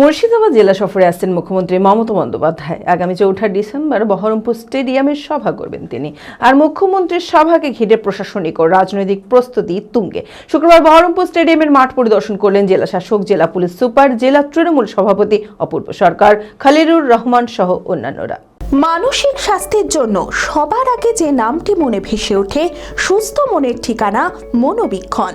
মুর্শিদাবাদ জেলা সফরে আসছেন মুখ্যমন্ত্রী মমতা বন্দ্যোপাধ্যায়। আগামী চৌঠা ডিসেম্বর বহরমপুর স্টেডিয়ামে সভা করবেন তিনি। আর মুখ্যমন্ত্রীর সভাকে ঘিরে প্রশাসনিক ও রাজনৈতিক প্রস্তুতি তুঙ্গে। শুক্রবার বহরমপুর স্টেডিয়ামের মাঠ পরিদর্শন করলেন জেলা শাসক, জেলা পুলিশ সুপার, জেলা তৃণমূল সভাপতি, অপূর্ব সরকার, খালিরুর রহমান সহ অন্যান্যরা। মানসিক স্বাস্থ্যের জন্য সবার আগে যে নামটি মনে ভেসে ওঠে, সুস্থ মনের ঠিকানা মনোবীক্ষণ।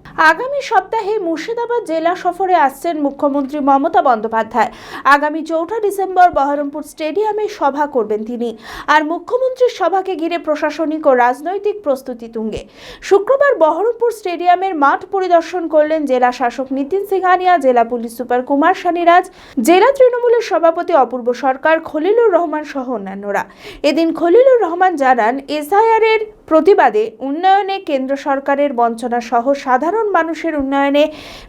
আগামী সপ্তাহে মুর্শিদাবাদ জেলা সফরে আসছেন মুখ্যমন্ত্রী মমতা বন্দ্যোপাধ্যায়। আগামী চৌঠা ডিসেম্বর বহরমপুর স্টেডিয়ামে সভা করবেন তিনি। আর মুখ্যমন্ত্রীর সভাকে ঘিরে প্রশাসনিক ও রাজনৈতিক প্রস্তুতি তুঙ্গে। শুক্রবার বহরমপুর স্টেডিয়ামের মাঠ পরিদর্শন করলেন জেলা শাসক নীতিন সিংহানিয়া, জেলা পুলিশ সুপার কুমার সানিরাজ জেলা তৃণমূলের সভাপতি অপূর্ব সরকার, খলিলুর রহমান সহ অন্যান্যরা। এদিন খলিলুর রহমান জানান এসআইআর এর প্রতিবাদে উন্নয়নে কেন্দ্র সরকারের বঞ্চনা সহ সাধারণ মানুষের উন্নয়নে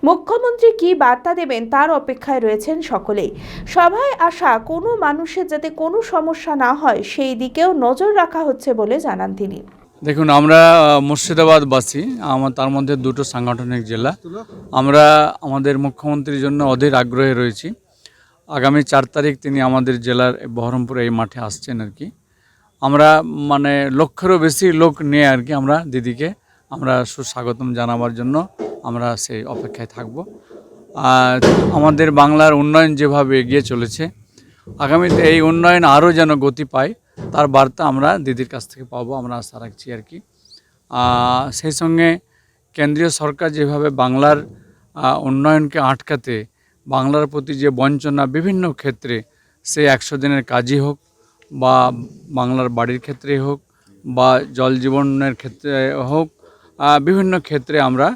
মুখ্যমন্ত্রী কী বার্তা দেবেন তার অপেক্ষায় রয়েছেন সকলেই। সভায় আসা কোনো মানুষের যাতে কোনো সমস্যা না হয়, সেই দিকেও নজর রাখা হচ্ছে বলে জানান তিনি। দেখুন, আমরা মুর্শিদাবাদবাসী, আমার তার মধ্যে দুটো সাংগঠনিক জেলা। আমরা আমাদের মুখ্যমন্ত্রীর জন্য অধীর আগ্রহে রয়েছি। আগামী চার তারিখ তিনি আমাদের জেলার বহরমপুর এই মাঠে আসছেন আর কি। আমরা মানে লক্ষেরও বেশি লোক নিয়ে আর কি আমরা দিদিকে আমরা সুস্বাগতম জানাবার জন্য আমরা সেই অপেক্ষায় থাকব। আর আমাদের বাংলার উন্নয়ন যেভাবে এগিয়ে চলেছে, আগামীতে এই উন্নয়ন আরও যেন গতি পায়, তার বার্তা আমরা দিদির কাছ থেকে পাবো, আমরা আশা রাখছি আর কি। সেই সঙ্গে কেন্দ্রীয় সরকার যেভাবে বাংলার উন্নয়নকে আটকাতে বাংলার প্রতি যে বঞ্চনা বিভিন্ন ক্ষেত্রে সে একশো দিনের কাজই হোক বা বাংলার বাড়ির ক্ষেত্রে হোক বা জল জীবনের ক্ষেত্রে হোক বিভিন্ন ক্ষেত্রে আমরা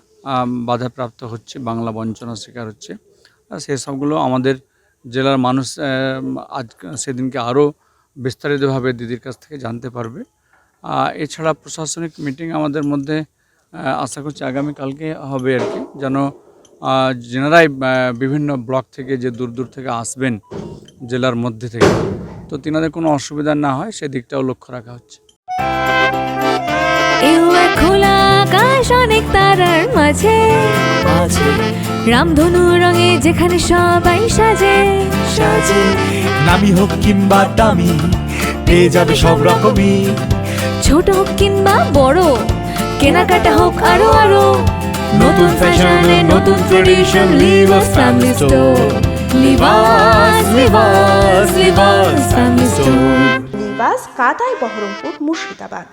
বাধাপ্রাপ্ত হচ্ছে, বাংলা বঞ্চনার শিকার হচ্ছে। আর সেই সবগুলো আমাদের জেলার মানুষ আজ, সেদিনকে আরও বিস্তারিতভাবে দিদির কাছ থেকে জানতে পারবে। এছাড়া প্রশাসনিক মিটিং আমাদের মধ্যে আশা করছি আগামীকালকে হবে আর কি। যেন যেনারাই বিভিন্ন ব্লক থেকে যে দূর দূর থেকে আসবেন জেলার মধ্যে থেকে। তো তিনাদের কোনো অসুবিধা না হয় সেদিকটাও লক্ষ্য রাখা হচ্ছে। খোলা আকাশ অনেক তারার মাঝে। রামধনু রঙে যেখানে সবাই সাজে। সাজে। নামি হোক কিংবা দামি পেয়ে যাবে সব রকমই। ছোট হোক কিংবা বড় কেনাকাটা হোক আরও আরও। নতুন ফ্যাশনে নতুন tradition Livas family store Livas Livas নিবাস কাতাই বহরমপুর মুর্শিদাবাদ